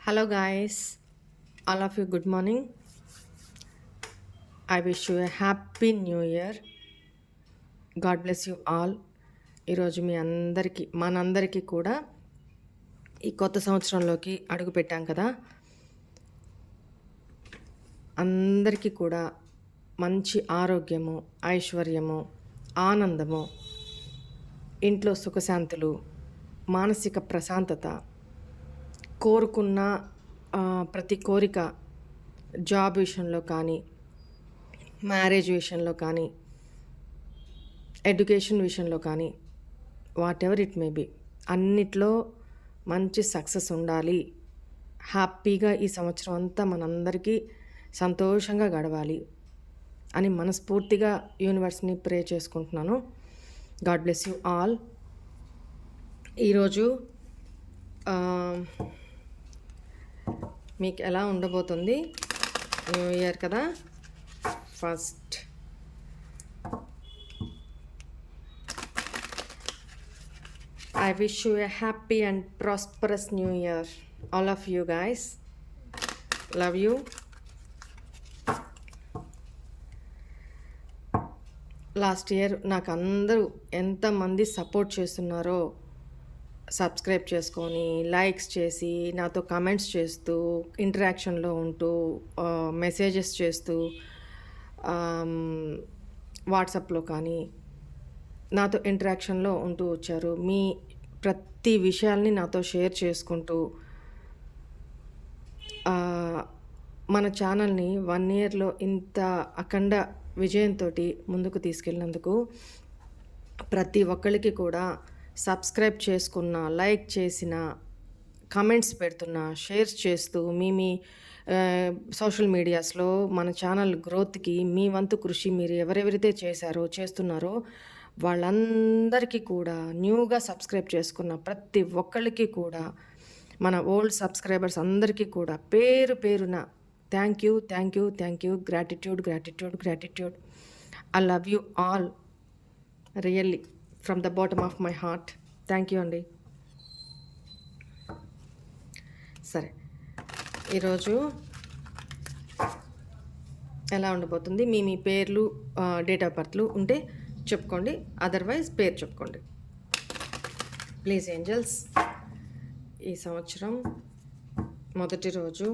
Hello guys all of you good morning I wish you happy new year God bless you all ఈరోజు మీ అందరికీ మనందరికీ కూడా ఈ కొత్త సంవత్సరంలోకి అడుగు పెట్టాం కదా. అందరికీ కూడా మంచి ఆరోగ్యము ఐశ్వర్యము ఆనందము ఇంట్లో సుఖశాంతులు మానసిక ప్రశాంతత కోరుకున్న ప్రతి కోరిక జాబ్ విషయంలో కానీ మ్యారేజ్ విషయంలో కానీ ఎడ్యుకేషన్ విషయంలో కానీ whatever it may be అన్నిట్లో మంచి సక్సెస్ ఉండాలి. హ్యాపీగా ఈ సంవత్సరం అంతా మనందరికీ సంతోషంగా గడవాలి అని మనస్ఫూర్తిగా యూనివర్స్ని ప్రే చేసుకుంటున్నాను. God bless you all. ఈరోజు మీకు ఎలా ఉండబోతుంది? న్యూ ఇయర్ కదా? First. I wish you a happy and prosperous new year all of you guys love you last year నాకు అందరూ ఎంతమంది సపోర్ట్ చేస్తున్నారో సబ్స్క్రైబ్ చేసుకొని లైక్స్ చేసి నాతో కమెంట్స్ చేస్తూ ఇంటరాక్షన్లో ఉంటూ మెసేజెస్ చేస్తూ వాట్సాప్లో కానీ నాతో ఇంటరాక్షన్లో ఉంటూ వచ్చారు. మీ ప్రతి విషయాల్ని నాతో షేర్ చేసుకుంటూ మన ఛానల్ని వన్ ఇయర్లో ఇంత అఖండ విజయంతో ముందుకు తీసుకెళ్ళినందుకు ప్రతి ఒక్కరికి కూడా సబ్స్క్రైబ్ చేసుకున్న లైక్ చేసిన కమెంట్స్ పెడుతున్నా షేర్స్ చేస్తూ మీ మీ సోషల్ మీడియాస్లో మన ఛానల్ గ్రోత్కి మీ వంతు కృషి మీరు ఎవరెవరైతే చేశారో చేస్తున్నారో వాళ్ళందరికీ కూడా న్యూగా సబ్స్క్రైబ్ చేసుకున్న ప్రతి ఒక్కళ్ళకి కూడా మన ఓల్డ్ సబ్స్క్రైబర్స్ అందరికీ కూడా పేరు పేరున thank you thank you thank you gratitude gratitude gratitude. I love you all. Really. From the bottom of my heart thank you అండి సరే. ఈరోజు ఎలా ఉండబోతుంది? మీ మీ పేర్లు డేట్ ఆఫ్ బర్త్లు ఉంటే చెప్పుకోండి. అదర్వైజ్ పేరు చెప్పుకోండి. ప్లీజ్ ఏంజల్స్ ఈ సంవత్సరం మొదటి రోజు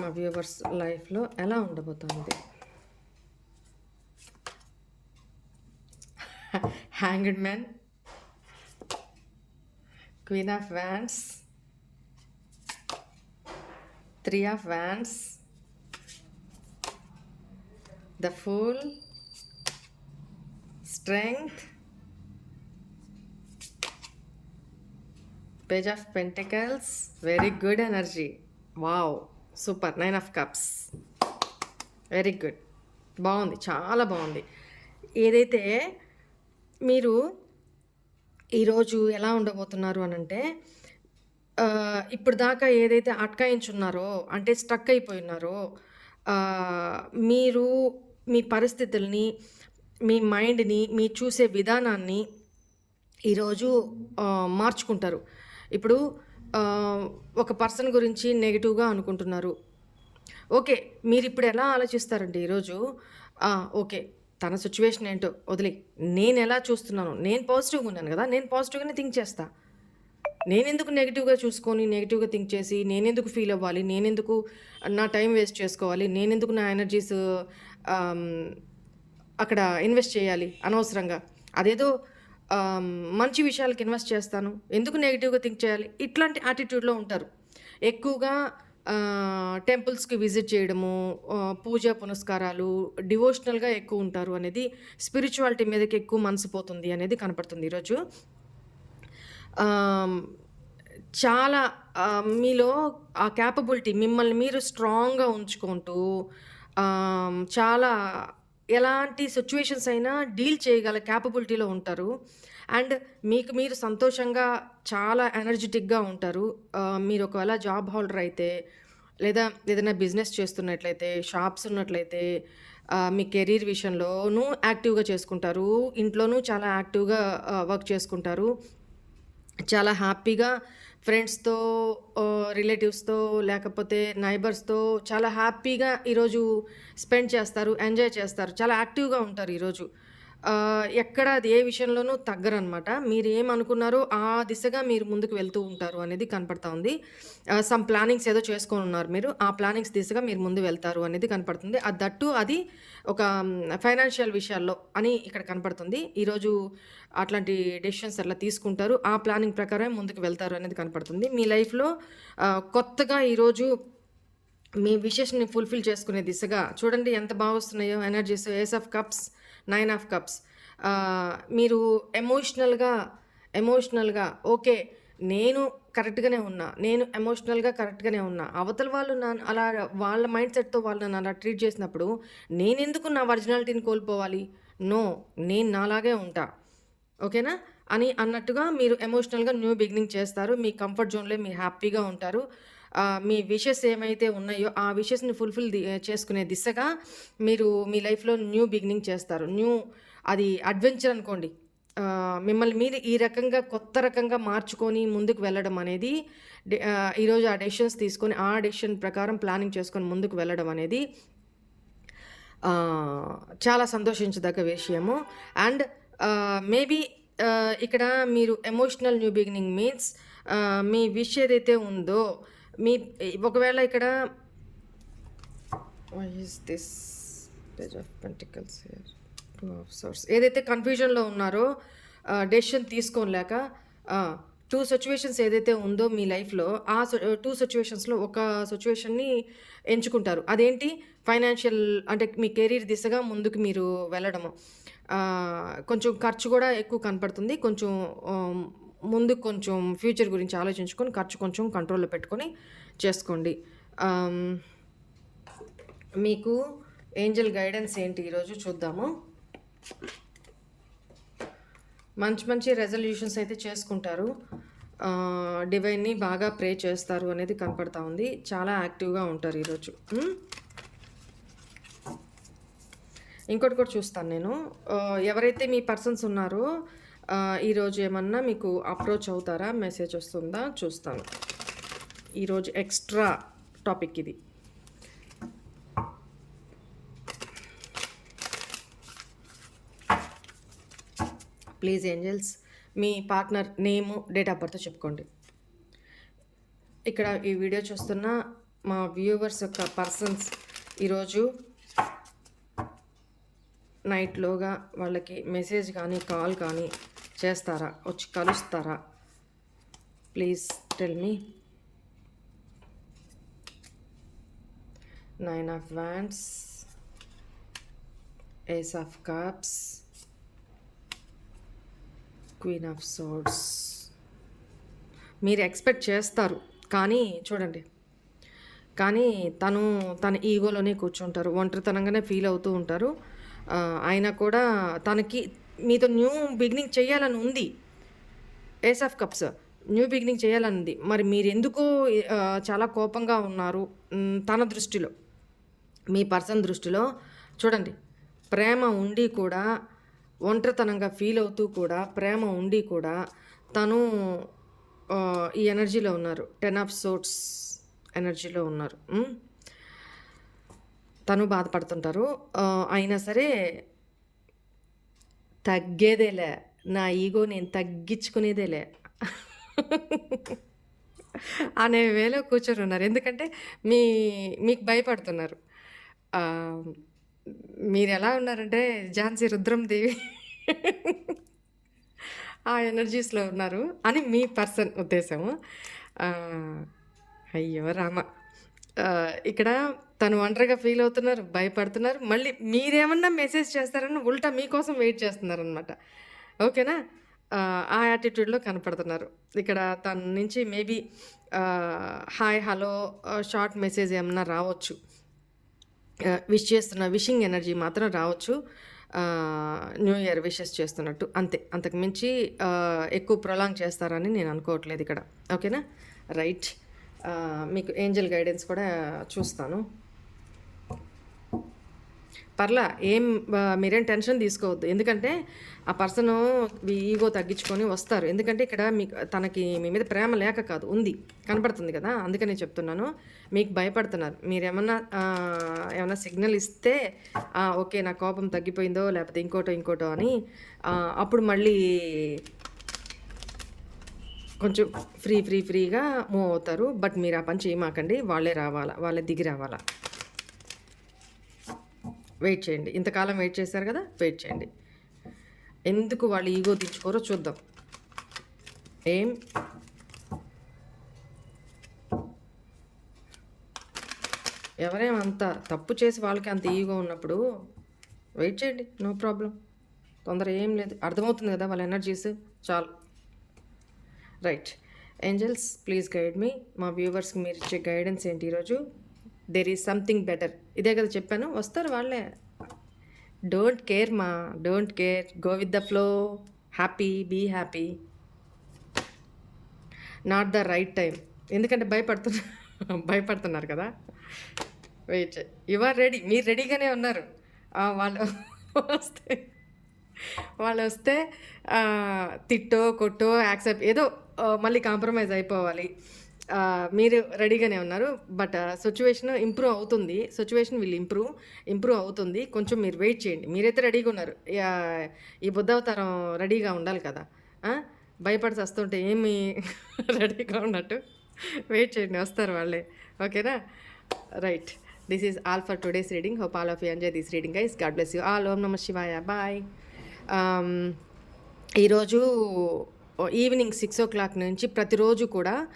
మా వ్యూవర్స్ లైఫ్లో ఎలా ఉండబోతుంది? Hanged man queen of wands three of wands the full strength page of pentacles very good energy wow super nine of cups very good బాగుంది చాలా బాగుంది. ఏదైతే మీరు ఈరోజు ఎలా ఉండబోతున్నారు అని అంటే ఇప్పుడు దాకా ఏదైతే అట్కాయించున్నారో అంటే స్టక్ అయిపోయినారో మీరు మీ పరిస్థితుల్ని మీ మైండ్ని మీ చూసే విధానాన్ని ఈరోజు మార్చుకుంటారు. ఇప్పుడు ఒక పర్సన్ గురించి నెగిటివ్గా అనుకుంటున్నారు. ఓకే మీరు ఇప్పుడు ఎలా ఆలోచిస్తారండి ఈరోజు? ఓకే. తన సిచ్యువేషన్ ఏంటో వదిలే నేను ఎలా చూస్తున్నాను నేను పాజిటివ్గా ఉన్నాను కదా నేను పాజిటివ్గానే థింక్ చేస్తా. నేనెందుకు నెగిటివ్గా చూసుకొని నెగిటివ్గా థింక్ చేసి నేనెందుకు ఫీల్ అవ్వాలి నేనెందుకు నా టైం వేస్ట్ చేసుకోవాలి నేనెందుకు నా ఎనర్జీస్ అక్కడ ఇన్వెస్ట్ చేయాలి అనవసరంగా. అదేదో మంచి విషయాలకు ఇన్వెస్ట్ చేస్తాను. ఎందుకు నెగిటివ్గా థింక్ చేయాలి? ఇట్లాంటి యాటిట్యూడ్లో ఉంటారు. ఎక్కువగా టెంపుల్స్కి విజిట్ చేయడము పూజా పునస్కారాలు డివోషనల్గా ఎక్కువ ఉంటారు అనేది స్పిరిచువాలిటీ మీదకి ఎక్కువ మనసు పోతుంది అనేది కనపడుతుంది ఈరోజు. చాలా మీలో ఆ క్యాపబిలిటీ మిమ్మల్ని మీరు స్ట్రాంగ్గా ఉంచుకుంటూ చాలా ఎలాంటి సిచ్యువేషన్స్ అయినా డీల్ చేయగల క్యాపబిలిటీలో ఉంటారు. అండ్ మీకు మీరు సంతోషంగా చాలా ఎనర్జెటిక్గా ఉంటారు. మీరు ఒకవేళ జాబ్ హోల్డర్ అయితే లేదా ఏదైనా బిజినెస్ చేస్తున్నట్లయితే షాప్స్ ఉన్నట్లయితే మీ కెరీర్ విషయంలోనూ యాక్టివ్గా చేసుకుంటారు. ఇంట్లోనూ చాలా యాక్టివ్గా వర్క్ చేసుకుంటారు. చాలా హ్యాపీగా ఫ్రెండ్స్‌తో రిలేటివ్స్‌తో లేకపోతే నైబర్స్‌తో చాలా హ్యాపీగా ఈరోజు స్పెండ్ చేస్తారు. ఎంజాయ్ చేస్తారు. చాలా యాక్టివ్‌గా ఉంటారు ఈరోజు. ఎక్కడ అది ఏ విషయంలోనూ తగ్గరనమాట. మీరేమనుకున్నారో ఆ దిశగా మీరు ముందుకు వెళ్తూ ఉంటారు అనేది కనపడతా ఉంది. సమ్ ప్లానింగ్స్ ఏదో చేసుకొని ఉన్నారు మీరు. ఆ ప్లానింగ్స్ దిశగా మీరు ముందు వెళ్తారు అనేది కనపడుతుంది. అది దట్టు అది ఒక ఫైనాన్షియల్ విషయాల్లో అని ఇక్కడ కనపడుతుంది. ఈరోజు అట్లాంటి డెసిషన్స్ అట్లా తీసుకుంటారు. ఆ ప్లానింగ్ ప్రకారమే ముందుకు వెళ్తారు అనేది కనపడుతుంది. మీ లైఫ్‌లో కొత్తగా ఈరోజు మీ విషెస్‌ని ఫుల్‌ఫిల్ చేసుకునే దిశగా చూడండి ఎంత బాగా వస్తున్నాయో energies. Ace of cups, nine of cups. మీరు ఎమోషనల్‌గా, ఎమోషనల్‌గా ఓకే. నేను కరెక్ట్‌గానే ఉన్నా. నేను ఎమోషనల్‌గా కరెక్ట్‌గానే ఉన్నా. అవతల వాళ్ళు నన్ను అలా వాళ్ళ మైండ్ సెట్‌తో వాళ్ళు నన్ను అలా ట్రీట్ చేసినప్పుడు నేనెందుకు నా ఒరిజినాలిటీని కోల్పోవాలి? నో. నేను నాలాగే ఉంటా. ఓకేనా? అని అన్నట్టుగా మీరు ఎమోషనల్‌గా న్యూ బిగినింగ్ చేస్తారు. మీ కంఫర్ట్ జోన్‌లో మీరు హ్యాపీగా ఉంటారు. మీ విషెస్ ఏమైతే ఉన్నాయో ఆ విషెస్‌ని ఫుల్‌ఫిల్ చేసుకునే దిశగా మీరు మీ లైఫ్‌లో న్యూ బిగినింగ్ చేస్తారు. న్యూ అది అడ్వెంచర్ అనుకోండి. మిమ్మల్ని మీరు ఈ రకంగా కొత్త రకంగా మార్చుకొని ముందుకు వెళ్ళడం అనేది ఈరోజు ఆ డెసిషన్స్ తీసుకొని ఆ డెసిషన్ ప్రకారం ప్లానింగ్ చేసుకొని ముందుకు వెళ్ళడం అనేది చాలా సంతోషించదగ్గ విషయము. అండ్ మేబీ ఇక్కడ మీరు ఎమోషనల్ న్యూ బిగినింగ్ మీన్స్ మీ విష్ ఏదైతే ఉందో మీ ఒకవేళ ఇక్కడ is this page of pentacles here two of swords ఏదైతే కన్ఫ్యూజన్లో ఉన్నారో డెసిషన్ తీసుకోలేక టూ సిచ్యువేషన్స్ ఏదైతే ఉందో మీ లైఫ్లో ఆ టూ సిచ్యువేషన్స్లో ఒక సిచ్యువేషన్ని ఎంచుకుంటారు. అదేంటి? ఫైనాన్షియల్ అంటే మీ కెరీర్ దిశగా ముందుకు మీరు వెళ్ళడము. కొంచెం ఖర్చు కూడా ఎక్కువ కనపడుతుంది. కొంచెం ముందు కొంచెం ఫ్యూచర్ గురించి ఆలోచించుకొని ఖర్చు కొంచెం కంట్రోల్లో పెట్టుకొని చేసుకోండి. Um, మీకు ఏంజల్ గైడెన్స్ ఏంటి ఈరోజు చూద్దాము. మంచి మంచి రెజల్యూషన్స్ అయితే చేసుకుంటారు. Uh, డివైన్ని బాగా ప్రే చేస్తారు అనేది కనపడతా ఉంది. చాలా యాక్టివ్గా ఉంటారు ఈరోజు. Hmm? ఇంకోటి కూడా చూస్తాను నేను. Uh, ఎవరైతే మీ పర్సన్స్ ఉన్నారో ఈరోజు ఏమన్నా మీకు అప్రోచ్ అవుతారా? మెసేజ్ వస్తుందా? చూస్తాను. ఈరోజు ఎక్స్ట్రా టాపిక్ ఇది. Please angels me partner name date of birth చెప్పుకోండి. ఇక్కడ ఈ వీడియో చూస్తున్న మా వ్యూవర్స్ యొక్క పర్సన్స్ ఈరోజు నైట్లోగా వాళ్ళకి మెసేజ్ కానీ కాల్ కానీ చేస్తారా? వచ్చి కలుస్తారా? Please tell me. Nine of wands ace of cups queen of swords మీరు ఎక్స్పెక్ట్ చేస్తారు కానీ చూడండి. కానీ తను తన ఈగోలోనే కూర్చుంటారు ఒంటరితనంగానే ఫీల్ అవుతూ ఉంటారు. అయినా కూడా తనకి మీతో న్యూ బిగినింగ్ చేయాలని ఉంది. Ace of cups. New beginning చేయాలని ఉంది. మరి మీరు ఎందుకు చాలా కోపంగా ఉన్నారు? తన దృష్టిలో మీ పర్సన్ దృష్టిలో. చూడండి ప్రేమ ఉండి కూడా ఒంటరితనంగా ఫీల్ అవుతూ కూడా ప్రేమ ఉండి కూడా తను ఈ ఎనర్జీలో ఉన్నారు. టెన్ ఆఫ్ సోట్స్ ఎనర్జీలో ఉన్నారు. తను బాధపడుతుంటారు. అయినా సరే తగ్గేదేలే. నా ఈగో నేను తగ్గించుకునేదేలే. అనే వేలో కూర్చొని ఉన్నారు ఎందుకంటే మీ మీకు భయపడుతున్నారు. మీరు ఎలా ఉన్నారంటే ఝాన్సీ రుద్రం దేవి ఆ ఎనర్జీస్లో ఉన్నారు అని మీ పర్సన్ ఉద్దేశము. అయ్యో రామ. ఇక్కడ తను ఒంటరిగా ఫీల్ అవుతున్నారు భయపడుతున్నారు. మళ్ళీ మీరేమన్నా మెసేజ్ చేస్తారని ఉల్టా మీకోసం వెయిట్ చేస్తున్నారు అనమాట ఓకేనా? ఆ, యాటిట్యూడ్లో కనపడుతున్నారు. ఇక్కడ తన నుంచి maybe hi hello short message ఏమన్నా రావచ్చు. విష్ చేస్తున్న విషింగ్ ఎనర్జీ మాత్రం రావచ్చు. న్యూ ఇయర్ విషెస్ చేస్తున్నట్టు. అంతే. అంతకు మించి ఎక్కువ ప్రొలాంగ్ చేస్తారని నేను అనుకోవట్లేదు ఇక్కడ. ఓకేనా? రైట్ మీకు ఏంజల్ గైడెన్స్ కూడా చూస్తాను. పర్లా ఏం మీరేం టెన్షన్ తీసుకోవద్దు. ఎందుకంటే ఆ పర్సన్ ఈగో తగ్గించుకొని వస్తారు. ఎందుకంటే ఇక్కడ మీకు తనకి మీ మీద ప్రేమ లేక కాదు ఉంది కనపడుతుంది కదా అందుకని చెప్తున్నాను. మీకు భయపడుతున్నారు. మీరు ఏమన్నా ఏమన్నా సిగ్నల్ ఇస్తే ఓకే నా కోపం తగ్గిపోయిందో లేకపోతే ఇంకోటో ఇంకోటో అని అప్పుడు మళ్ళీ కొంచెం ఫ్రీ ఫ్రీ ఫ్రీగా మూవ్ అవుతారు. బట్ మీరు ఆ పని చేయమాకండి. వాళ్ళే రావాలా వాళ్ళే దిగి రావాలా. వెయిట్ చేయండి. ఇంతకాలం వెయిట్ చేశారు కదా? వెయిట్ చేయండి. ఎందుకు వాళ్ళు ఈగో దించుకోరో చూద్దాం. ఏం ఎవరేమంత తప్పు చేసి వాళ్ళకి అంత ఈగో ఉన్నప్పుడు వెయిట్ చేయండి. నో ప్రాబ్లం తొందర ఏం లేదు. అర్థమవుతుంది కదా వాళ్ళ ఎనర్జీస్ చాలు. Right angels please guide me మా వ్యూవర్స్కి మీరు ఇచ్చే గైడెన్స్ ఏంటి ఈరోజు? దెర్ ఈజ్ సంథింగ్ బెటర్ ఇదే కదా చెప్పాను. వస్తారు వాళ్ళే. డోంట్ కేర్ మా. Don't care go with the flow happy be happy not the right time ఎందుకంటే భయపడుతున్నా భయపడుతున్నారు కదా. వెయిట్ యు ఆర్ రెడీ మీరు రెడీగానే ఉన్నారు. వాళ్ళు వస్తే వాళ్ళు వస్తే తిట్టో కొట్టో యాక్సెప్ట్ ఏదో మళ్ళీ కాంప్రమైజ్ అయిపోవాలి. మీరు రెడీగానే ఉన్నారు బట్ సిచ్యువేషన్ ఇంప్రూవ్ అవుతుంది. సిచ్యువేషన్ వీళ్ళు ఇంప్రూవ్ ఇంప్రూవ్ అవుతుంది. కొంచెం మీరు వెయిట్ చేయండి. మీరైతే రెడీగా ఉన్నారు. యా, ఈ బుద్ధావతారం రెడీగా ఉండాలి కదా. ఆ? భయపడి వస్తుంటే ఏమి రెడీగా ఉన్నట్టు వెయిట్ చేయండి వస్తారు వాళ్ళే. ఓకేనా? Right this is all for today's reading hope all of you enjoy this reading guys God bless you all ఓం నమ శివాయ. బాయ్ um, ఈరోజు ఈవినింగ్ సిక్స్ ఓ క్లాక్ నుంచి ప్రతిరోజు కూడా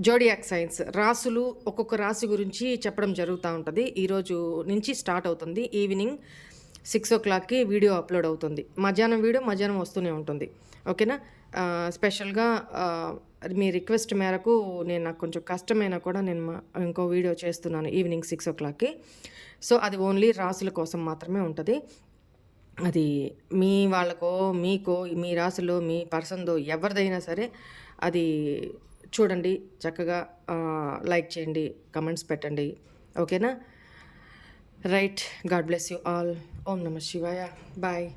జోడియాక్ సైన్స్ రాసులు ఒక్కొక్క రాశి గురించి చెప్పడం జరుగుతూ ఉంటుంది. ఈరోజు నుంచి స్టార్ట్ అవుతుంది. ఈవినింగ్ సిక్స్ ఓ క్లాక్కి వీడియో అప్లోడ్ అవుతుంది. మధ్యాహ్నం వీడియో మధ్యాహ్నం వస్తూనే ఉంటుంది. ఓకేనా? స్పెషల్గా మీ రిక్వెస్ట్ మేరకు నేను నాకు కొంచెం కష్టమైనా కూడా నేను మా- ఇంకో వీడియో చేస్తున్నాను ఈవినింగ్ సిక్స్ ఓ క్లాక్కి. సో అది ఓన్లీ రాసుల కోసం మాత్రమే ఉంటుంది. అది మీ వాళ్ళకో మీకో మీ రాశిలో మీ పర్సన్దో ఎవరిదైనా సరే అది చూడండి చక్కగా లైక్ చేయండి కమెంట్స్ పెట్టండి. ఓకేనా? Right. God bless you all. ఓం నమ శివాయ. బాయ్.